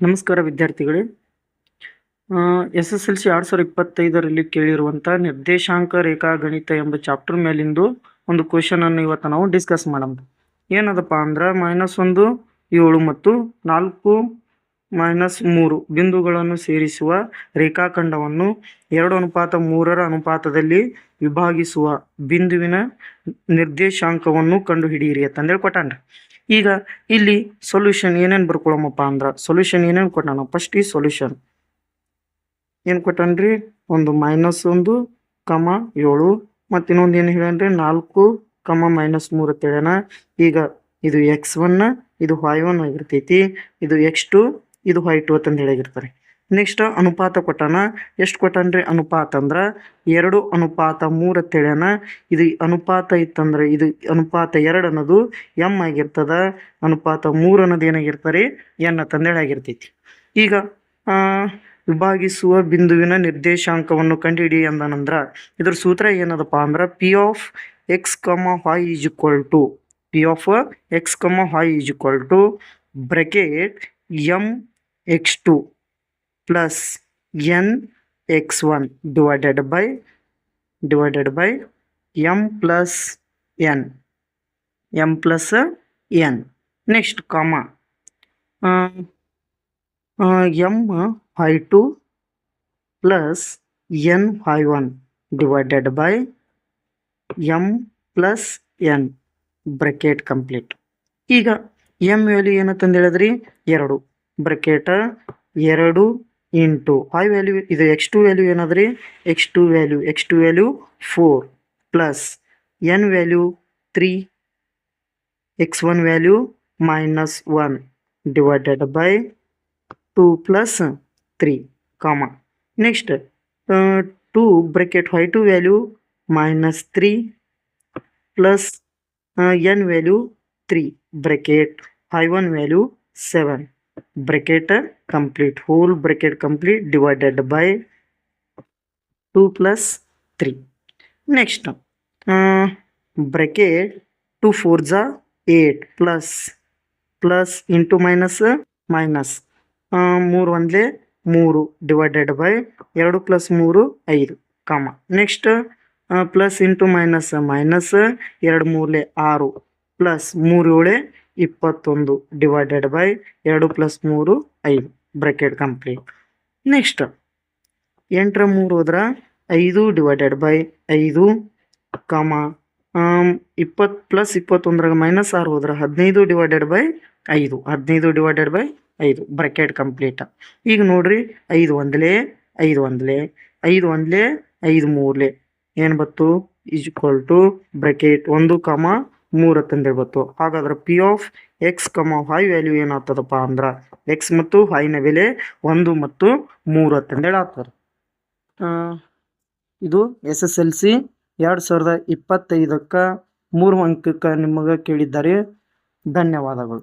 ನಮಸ್ಕಾರ ವಿದ್ಯಾರ್ಥಿಗಳೇ. S S L C ಎರಡು ಸಾವಿರದ ಇಪ್ಪತ್ತೈದರಲ್ಲಿ ಕೇಳಿರುವಂಥ ನಿರ್ದೇಶಾಂಕ ರೇಖಾಗಣಿತ ಎಂಬ ಚಾಪ್ಟರ್ ಮೇಲಿಂದು ಒಂದು ಕ್ವಶನನ್ನು ಇವತ್ತು ನಾವು ಡಿಸ್ಕಸ್ ಮಾಡೋಣ. ಏನದಪ್ಪ ಅಂದ್ರೆ ಮೈನಸ್ ಒಂದು, ಏಳು ಮತ್ತು ನಾಲ್ಕು ಮೈನಸ್ ಮೂರು ಬಿಂದುಗಳನ್ನು ಸೇರಿಸುವ ರೇಖಾಖಂಡವನ್ನು ಎರಡು ಅನುಪಾತ ಮೂರರ ಅನುಪಾತದಲ್ಲಿ ವಿಭಾಗಿಸುವ ಬಿಂದುವಿನ ನಿರ್ದೇಶಾಂಕವನ್ನು ಕಂಡುಹಿಡಿಯಿರಿ ಅಂತಂದೇಳಿ ಕೊಟ್ಟಾನ್ರಿ. ಈಗ ಇಲ್ಲಿ ಸೊಲ್ಯೂಷನ್ ಏನೇನು ಬರ್ಕೊಳಮಪ್ಪ ಅಂದ್ರೆ ಸೊಲ್ಯೂಷನ್ ಏನೇನು ಕೊಟ್ಟಾನ ಫಸ್ಟ್ ಈ ಸೊಲ್ಯೂಷನ್ ಏನು ಕೊಟ್ಟಾನ್ರಿ? ಒಂದು ಮೈನಸ್ ಒಂದು ಕಮ ಏಳು ಮತ್ತು ಇನ್ನೊಂದು ಏನು ಹೇಳನ್ರಿ ನಾಲ್ಕು ಕಮ ಮೈನಸ್ ಮೂರು ಅಂತ ಈಗ ಇದು ಎಕ್ಸ್ ಒನ್ ಇದು ವೈ ಒನ್ ಆಗಿರ್ತೈತಿ. ಇದು ಎಕ್ಸ್ ಟು ಇದು ವೈ ಟು ಅಂತಂದು ಹೇಳಿರ್ತಾರೆ ನೆಕ್ಸ್ಟ್ ಅನುಪಾತ ಕೊಟ್ಟಾನ. ಎಷ್ಟು ಕೊಟ್ಟಾನ್ರಿ? ಅನುಪಾತ ಅಂದ್ರೆ ಎರಡು ಅನುಪಾತ ಮೂರು ಅಂತೇಳ್ಯಾನ ಇದು ಅನುಪಾತ ಇತ್ತಂದ್ರೆ ಇದು ಅನುಪಾತ ಎರಡು ಅನ್ನೋದು ಎಂ ಆಗಿರ್ತದ. ಅನುಪಾತ ಮೂರು ಅನ್ನೋದು ಏನಾಗಿರ್ತಾರೆ? ಎನ್ ಅಂತಂದೇಳಿ ಆಗಿರ್ತೈತಿ. ಈಗ ವಿಭಾಗಿಸುವ ಬಿಂದುವಿನ ನಿರ್ದೇಶಾಂಕವನ್ನು ಕಂಡುಹಿಡಿ ಅಂದನಂದ್ರೆ ಇದ್ರ ಸೂತ್ರ ಏನದಪ್ಪ ಅಂದ್ರೆ P of X comma Y is equal to, P of X comma Y is equal to bracket M X two. N X one divided by divided by M plus N M plus N next comma M phi two plus N phi one divided by M plus N bracket complete ಈಗ M value ಏನಂತಂದು ಹೇಳಿದ್ರಿ ಎರಡು. Bracket ಎರಡು into phi value ಇದು X two value ಏನದ್ರಿ X two value X two value four plus N value three X one value minus one divided by two plus three comma next two bracket Y two value minus three plus N value three bracket phi one value seven bracket complete whole bracket complete divided by two plus three next bracket two four ಜಾ eight plus plus into minus minus ಮೂರು ಒಂದ್ಲೆ ಮೂರು divided by ಎರಡು plus ಮೂರು ಐದು comma next plus into minus minus ಎರಡು ಮೂರಲೆ ಆರು ಪ್ಲಸ್ ಮೂರು ಏಳೆ ಇಪ್ಪತ್ತೊಂದು ಡಿವೈಡೆಡ್ ಬೈ ಎರಡು ಪ್ಲಸ್ ಮೂರು ಐದು ಬ್ರೆಕೆಟ್ ಕಂಪ್ಲೀಟ್ ನೆಕ್ಸ್ಟ್ ಎಂಟರ ಮೂರು ಹೋದ್ರ ಐದು ಡಿವೈಡೆಡ್ ಬೈ ಐದು ಕಾಮ ಇಪ್ಪತ್ತು ಪ್ಲಸ್ ಇಪ್ಪತ್ತೊಂದರಾಗ ಮೈನಸ್ ಆರು ಹೋದ್ರೆ ಹದಿನೈದು ಡಿವೈಡೆಡ್ ಬೈ ಐದು, ಹದಿನೈದು ಡಿವೈಡೆಡ್ ಬೈ ಐದು ಬ್ರೆಕೆಟ್ ಕಂಪ್ಲೀಟ್ ಈಗ ನೋಡ್ರಿ, ಐದು ಒಂದಲೇ ಐದು ಒಂದಲೇ ಐದು ಒಂದಲೇ, ಐದು ಮೂರಲೆ. ಏನು ಬತ್ತು? ಈಕ್ವಲ್ ಟು ಬ್ರೆಕೆಟ್ ಒಂದು ಕಮ ಮೂರು ಅಂತಂದೇಳಿ ಬತ್ತು ಹಾಗಾದ್ರೆ P of x comma y value ಏನಾಗ್ತದಪ್ಪ ಅಂದ್ರೆ ಎಕ್ಸ್ ಮತ್ತು ವೈನ ಬೆಲೆ ಒಂದು ಮತ್ತು ಮೂರು ಅಂತಂದೇಳಿ ಆಗ್ತದೆ ಇದು ಎಸ್ ಎಸ್ ಎಲ್ ಸಿ ಎರಡು ಸಾವಿರದ ಇಪ್ಪತ್ತೈದಕ್ಕೆ ಮೂರು ಅಂಕಕ್ಕೆ ನಿಮಗೆ ಕೇಳಿದ್ದಾರೆ. ಧನ್ಯವಾದಗಳು.